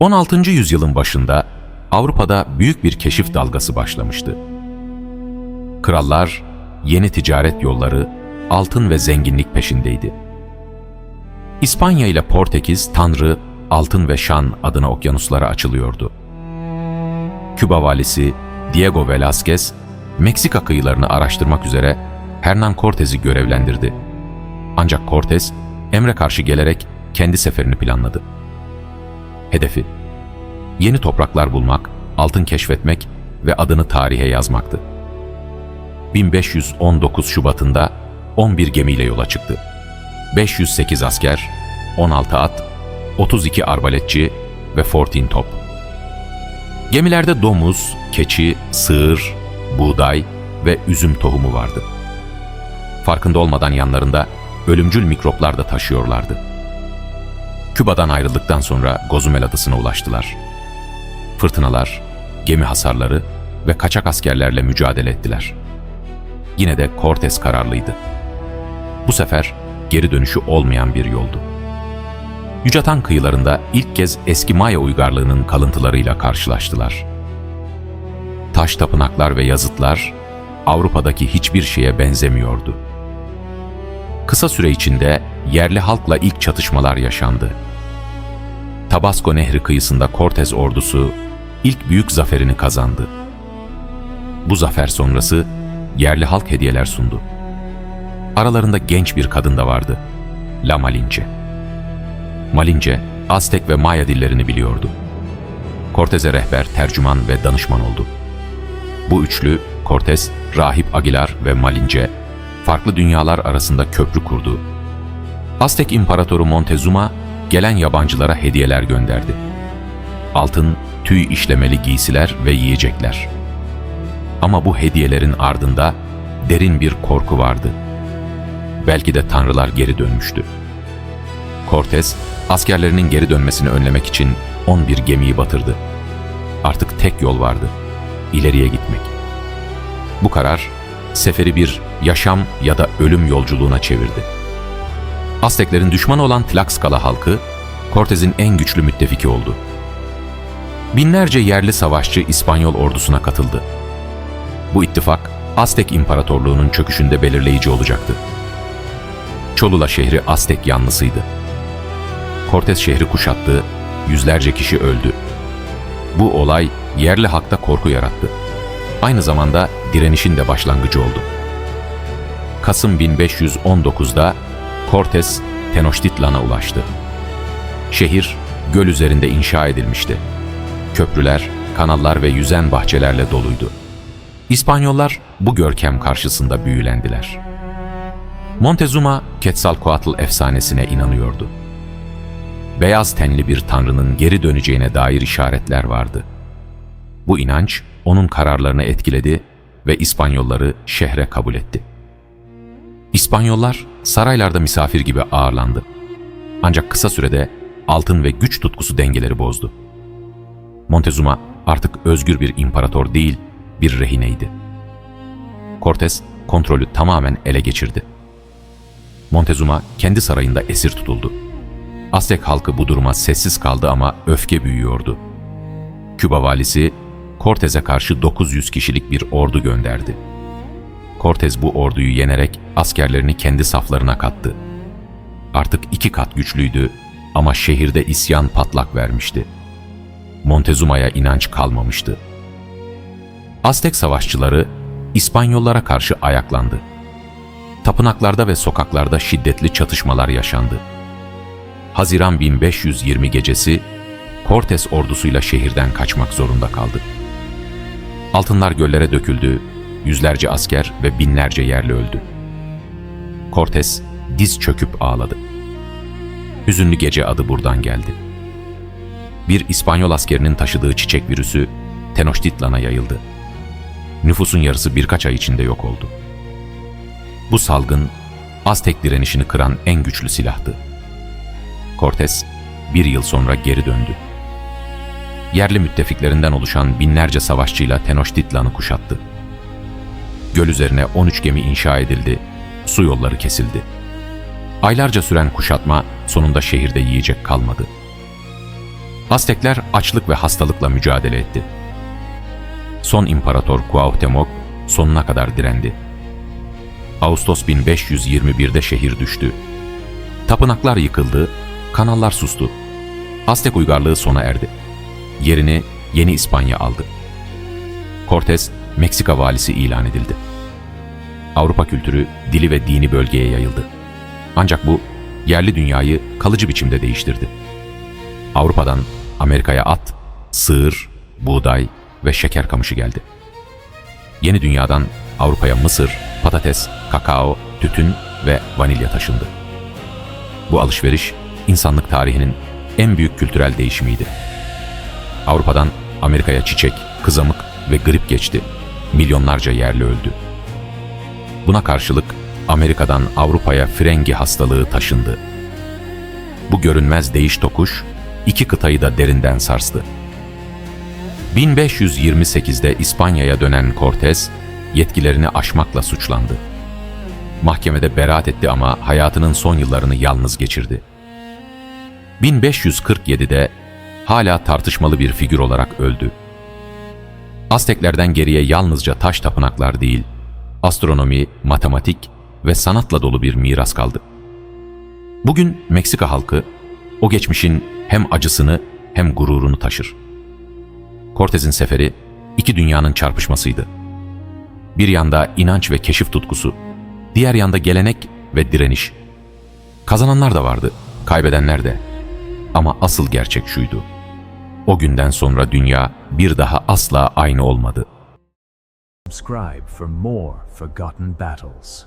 16. yüzyılın başında Avrupa'da büyük bir keşif dalgası başlamıştı. Krallar yeni ticaret yolları, altın ve zenginlik peşindeydi. İspanya ile Portekiz, Tanrı, altın ve şan adına okyanuslara açılıyordu. Küba valisi Diego Velázquez, Meksika kıyılarını araştırmak üzere Hernán Cortez'i görevlendirdi. Ancak Cortez, emre karşı gelerek kendi seferini planladı. Hedefi, yeni topraklar bulmak, altın keşfetmek ve adını tarihe yazmaktı. 1519 Şubat'ında 11 gemiyle yola çıktı. 508 asker, 16 at, 32 arbaletçi ve 14 top. Gemilerde domuz, keçi, sığır, buğday ve üzüm tohumu vardı. Farkında olmadan yanlarında ölümcül mikroplar da taşıyorlardı. Küba'dan ayrıldıktan sonra Gozumel adasına ulaştılar. Fırtınalar, gemi hasarları ve kaçak askerlerle mücadele ettiler. Yine de Cortes kararlıydı. Bu sefer geri dönüşü olmayan bir yoldu. Yucatan kıyılarında ilk kez eski Maya uygarlığının kalıntılarıyla karşılaştılar. Taş tapınaklar ve yazıtlar Avrupa'daki hiçbir şeye benzemiyordu. Kısa süre içinde yerli halkla ilk çatışmalar yaşandı. Tabasco Nehri kıyısında Cortez ordusu ilk büyük zaferini kazandı. Bu zafer sonrası yerli halk hediyeler sundu. Aralarında genç bir kadın da vardı. La Malinche. Malinche, Aztek ve Maya dillerini biliyordu. Cortez'e rehber, tercüman ve danışman oldu. Bu üçlü, Cortez, Rahip Aguilar ve Malinche, farklı dünyalar arasında köprü kurdu. Aztek İmparatoru Montezuma, gelen yabancılara hediyeler gönderdi. Altın, tüy işlemeli giysiler ve yiyecekler. Ama bu hediyelerin ardında derin bir korku vardı. Belki de tanrılar geri dönmüştü. Cortez, askerlerinin geri dönmesini önlemek için 11 gemiyi batırdı. Artık tek yol vardı. ileriye gitmek. Bu karar, seferi bir yaşam ya da ölüm yolculuğuna çevirdi. Azteklerin düşmanı olan Tlaxcala halkı, Cortez'in en güçlü müttefiki oldu. Binlerce yerli savaşçı İspanyol ordusuna katıldı. Bu ittifak, Aztek İmparatorluğu'nun çöküşünde belirleyici olacaktı. Cholula şehri Aztek yanlısıydı. Cortez şehri kuşattı, yüzlerce kişi öldü. Bu olay yerli halkta korku yarattı. Aynı zamanda direnişin de başlangıcı oldu. Kasım 1519'da Cortez Tenochtitlan'a ulaştı. Şehir göl üzerinde inşa edilmişti. Köprüler, kanallar ve yüzen bahçelerle doluydu. İspanyollar bu görkem karşısında büyülendiler. Montezuma, Quetzalcoatl efsanesine inanıyordu. Beyaz tenli bir tanrının geri döneceğine dair işaretler vardı. Bu inanç onun kararlarını etkiledi ve İspanyolları şehre kabul etti. İspanyollar saraylarda misafir gibi ağırlandı. Ancak kısa sürede altın ve güç tutkusu dengeleri bozdu. Montezuma artık özgür bir imparator değil, bir rehineydi. Cortes kontrolü tamamen ele geçirdi. Montezuma kendi sarayında esir tutuldu. Aztek halkı bu duruma sessiz kaldı ama öfke büyüyordu. Küba valisi Cortez'e karşı 900 kişilik bir ordu gönderdi. Cortez bu orduyu yenerek askerlerini kendi saflarına kattı. Artık iki kat güçlüydü ama şehirde isyan patlak vermişti. Montezuma'ya inanç kalmamıştı. Aztek savaşçıları İspanyollara karşı ayaklandı. Tapınaklarda ve sokaklarda şiddetli çatışmalar yaşandı. Haziran 1520 gecesi Cortes ordusuyla şehirden kaçmak zorunda kaldı. Altınlar göllere döküldü, yüzlerce asker ve binlerce yerli öldü. Cortes diz çöküp ağladı. Hüzünlü gece adı buradan geldi. Bir İspanyol askerinin taşıdığı çiçek virüsü Tenochtitlan'a yayıldı. Nüfusun yarısı birkaç ay içinde yok oldu. Bu salgın Aztek direnişini kıran en güçlü silahtı. Cortes bir yıl sonra geri döndü. Yerli müttefiklerinden oluşan binlerce savaşçıyla Tenochtitlan'ı kuşattı. Göl üzerine 13 gemi inşa edildi, su yolları kesildi. Aylarca süren kuşatma sonunda şehirde yiyecek kalmadı. Aztekler açlık ve hastalıkla mücadele etti. Son imparator Cuauhtémoc sonuna kadar direndi. Ağustos 1521'de şehir düştü. Tapınaklar yıkıldı, kanallar sustu. Aztek uygarlığı sona erdi. Yerini Yeni İspanya aldı. Cortes, Meksika valisi ilan edildi. Avrupa kültürü, dili ve dini bölgeye yayıldı. Ancak bu, yerli dünyayı kalıcı biçimde değiştirdi. Avrupa'dan Amerika'ya at, sığır, buğday ve şeker kamışı geldi. Yeni dünyadan Avrupa'ya mısır, patates, kakao, tütün ve vanilya taşındı. Bu alışveriş insanlık tarihinin en büyük kültürel değişimiydi. Avrupa'dan Amerika'ya çiçek, kızamık ve grip geçti. Milyonlarca yerli öldü. Buna karşılık Amerika'dan Avrupa'ya frengi hastalığı taşındı. Bu görünmez değiş tokuş iki kıtayı da derinden sarstı. 1528'de İspanya'ya dönen Cortés yetkilerini aşmakla suçlandı. Mahkemede beraat etti ama hayatının son yıllarını yalnız geçirdi. 1547'de hala tartışmalı bir figür olarak öldü. Azteklerden geriye yalnızca taş tapınaklar değil, astronomi, matematik ve sanatla dolu bir miras kaldı. Bugün Meksika halkı o geçmişin hem acısını hem gururunu taşır. Cortez'in seferi iki dünyanın çarpışmasıydı. Bir yanda inanç ve keşif tutkusu, diğer yanda gelenek ve direniş. Kazananlar da vardı, kaybedenler de. Ama asıl gerçek şuydu. O günden sonra dünya bir daha asla aynı olmadı. Subscribe for more forgotten battles.